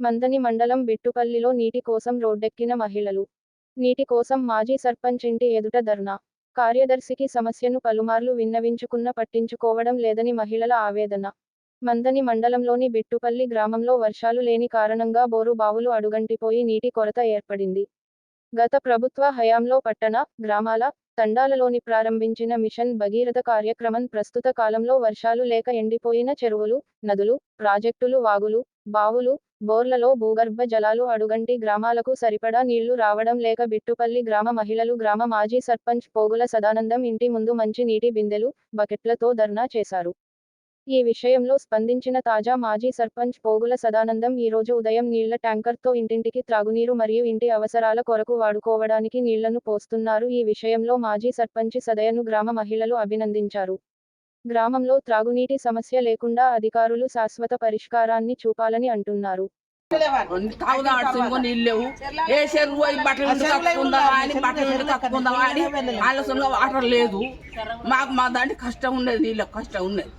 మందని మండలం బిట్టుపల్లిలో నీటి కోసం రోడ్డెక్కిన మహిళలు. నీటి కోసం మాజీ సర్పంచ్ ఇంటి ఎదుట ధర్నా. కార్యదర్శికి సమస్యను పలుమార్లు విన్నవించుకున్న పట్టించుకోవడం లేదని మహిళల ఆవేదన. మందని మండలంలోని బిట్టుపల్లి గ్రామంలో వర్షాలు లేని కారణంగా బోరు బావులు అడుగంటిపోయి నీటి కొరత ఏర్పడింది. గత ప్రభుత్వ హయాంలో పట్టణ గ్రామాల తండాలలోని ప్రారంభించిన మిషన్ భగీరథ కార్యక్రమం ప్రస్తుత కాలంలో వర్షాలు లేక ఎండిపోయిన చెరువులు నదులు ప్రాజెక్టులు వాగులు బావులు బోర్లలో భూగర్భ జలాలు అడుగంటి గ్రామాలకు సరిపడా నీళ్ళు రావడం లేక బిట్టుపల్లి గ్రామ మహిళలు గ్రామ మాజీ సర్పంచ్ పోగుల సదానందం ఇంటి ముందు మంచి నీటి బిందెలు బకెట్లతో ధర్నా చేశారు. ఈ విషయంలో స్పందించిన తాజా మాజీ సర్పంచ్ పోగుల సదానందం ఈ రోజు ఉదయం నీళ్ళ ట్యాంకర్తో ఇంటింటికి త్రాగునీరు మరియు ఇంటి అవసరాల కొరకు వాడుకోవడానికి నీళ్ళను పోస్తున్నారు. ఈ విషయంలో మాజీ సర్పంచ్ సదయను గ్రామ మహిళలు అభినందించారు. గ్రామంలో త్రాగునీటి సమస్య లేకుండా అధికారులు శాశ్వత పరిష్కారాన్ని చూపాలని అంటున్నారు. తాగుదాం నీళ్ళు లేవు. ఏ చెరువు బట్టలు అని బట్టలు అని ఆలస్యంగా వాటర్ లేదు. మాకు మా దాంట్లో కష్టం ఉండేది నీళ్ళకి కష్టం ఉండేది.